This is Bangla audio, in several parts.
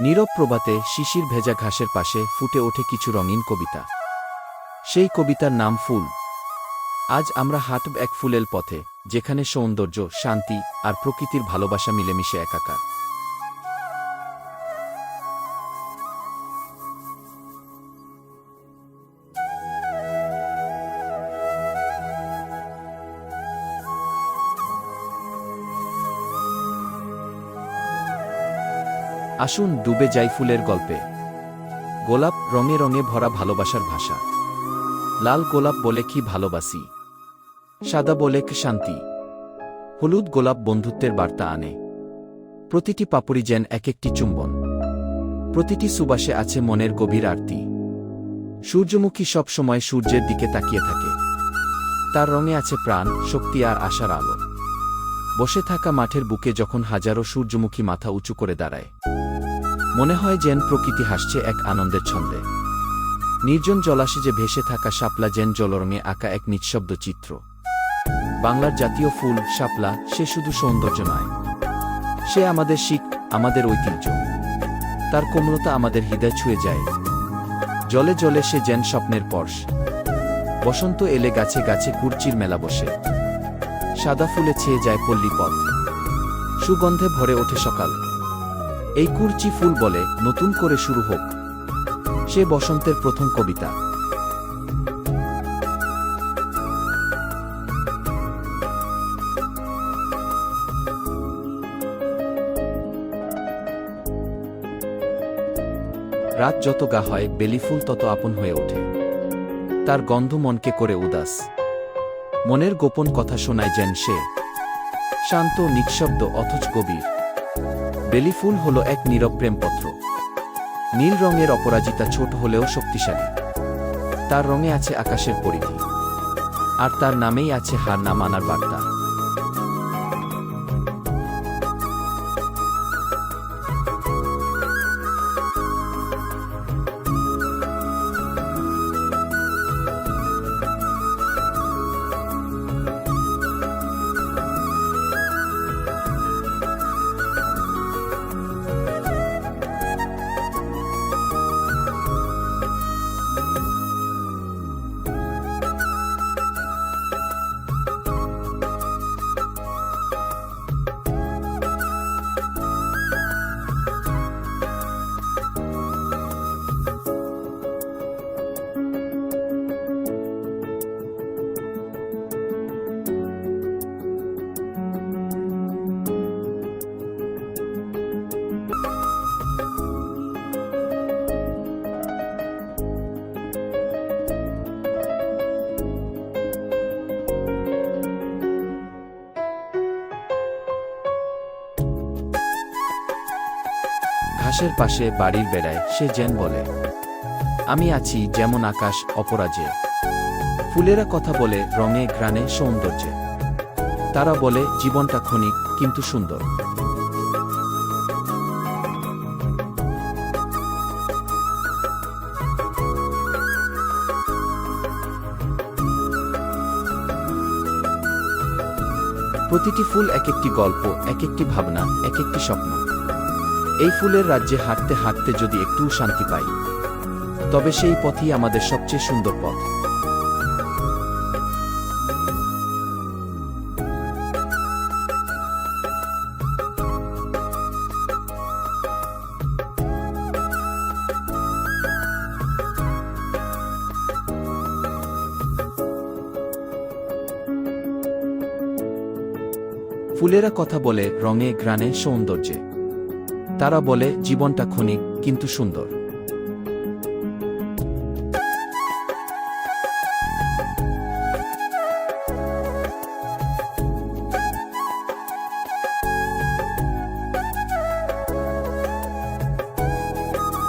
নীরব প্রভাতে শিশির ভেজা ঘাসের পাশে ফুটে ওঠে কিছু রঙিন কবিতা। সেই কবিতার নাম ফুল। আজ আমরা হাঁটব এক ফুলের পথে, যেখানে সৌন্দর্য, শান্তি আর প্রকৃতির ভালোবাসা মিলেমিশে একাকার। আসুন ডুবে যাই ফুলের গল্পে। গোলাপ রঙে রঙে ভরা ভালোবাসার ভাষা। লাল গোলাপ বলে কি ভালোবাসি? সাদা বলে কি শান্তি? হলুদ গোলাপ বন্ধুত্বের বার্তা আনে। প্রতিটি পাপড়ি যেন এক একটি চুম্বন। প্রতিটি সুবাসে আছে মনের গভীর আরতি। সূর্যমুখী সব সময় সূর্যের দিকে তাকিয়ে থাকে। তার রঙে আছে প্রাণ, শক্তি আর আশার আলো। বসে থাকা মাঠের বুকে যখন হাজারো সূর্যমুখী মাথা উঁচু করে দাঁড়ায়। মনে হয় যেন প্রকৃতি হাসছে এক আনন্দের ছন্দে। নির্জন জলাশে ভেসে থাকা শাপলা যেন জলরঙে আঁকা এক নিঃশব্দ চিত্র। বাংলার জাতীয় ফুল, শাপলা, সে শুধু সৌন্দর্য নয়। সে আমাদের শিক আমাদের ঐতিহ্য। তার কোমলতা আমাদের হৃদয় ছুঁয়ে যায়। জলে জলে সে যেন স্বপ্নের পর্শ। বসন্ত এলে গাছে গাছে কুর্চির মেলা বসে। সাদা ফুলে ছেয়ে যায় পল্লী পথ সুগন্ধে ভরে ওঠে সকাল। এই কুরচি ফুল বলে নতুন করে শুরু হোক। সে বসন্তের প্রথম কবিতা। রাত যত গা হয় বেলিফুল তত আপন হয়ে ওঠে। তার গন্ধ মনকে করে উদাস। মনের গোপন কথা শোনায় যেন সে। শান্ত, নিঃশব্দ, অথচ গভীর। বেলিফুল হল এক নীরব প্রেমপত্র। নীল রঙের অপরাজিতা ছোট হলেও শক্তিশালী। তার রঙে আছে আকাশের পরিধি। আর তার নামেই আছে হার না মানার বার্তা। ঘাসের পাশে বাড়ির বেড়ায়, সে যেন বলে, আমি আছি যেমন আকাশ অপরাজে। ফুলেরা কথা বলে, রঙে ঘ্রাণে সৌন্দর্যে। তারা বলে, জীবনটা ক্ষণিক, কিন্তু সুন্দর। প্রতিটি ফুল এক একটি গল্প, এক একটি ভাবনা, এক একটি স্বপ্ন। এই ফুলের রাজ্যে হাঁটতে হাঁটতে যদি একটু শান্তি পাই, তবে সেই পথই আমাদের সবচেয়ে সুন্দর পথ। ফুলেরা কথা বলে রঙে গ্রানে সৌন্দর্যে। তারা বলে, জীবনটা ক্ষণিক, কিন্তু সুন্দর।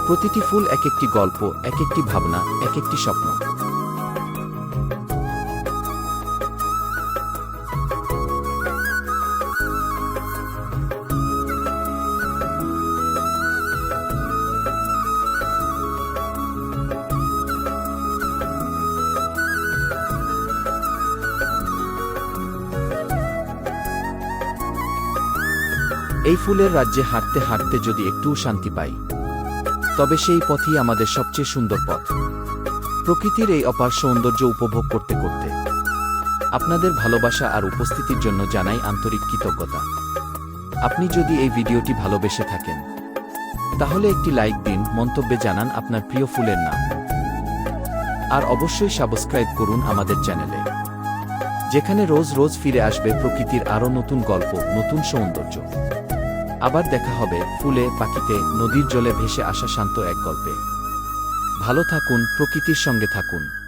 প্রতিটি ফুল এক একটি গল্প, এক একটি ভাবনা, এক একটি স্বপ্ন। এই ফুলের রাজ্যে হাঁটতে হাঁটতে যদি একটু শান্তি পাই, তবে সেই পথই আমাদের সবচেয়ে সুন্দর পথ। প্রকৃতির এই অপার সৌন্দর্য উপভোগ করতে করতে আপনাদের ভালোবাসা আর উপস্থিতির জন্য জানাই আন্তরিক কৃতজ্ঞতা। আপনি যদি এই ভিডিওটি ভালোবেসে থাকেন, তাহলে একটি লাইক দিন, মন্তব্যে জানান আপনার প্রিয় ফুলের নাম। আর অবশ্যই সাবস্ক্রাইব করুন আমাদের চ্যানেলে, যেখানে রোজ রোজ ফিরে আসবে প্রকৃতির আরও নতুন গল্প, নতুন সৌন্দর্য। আবার দেখা হবে ফুলে, পাখিতে, নদীর জলে ভেসে আসা শান্ত এক গল্পে। ভালো থাকুন, প্রকৃতির সঙ্গে থাকুন।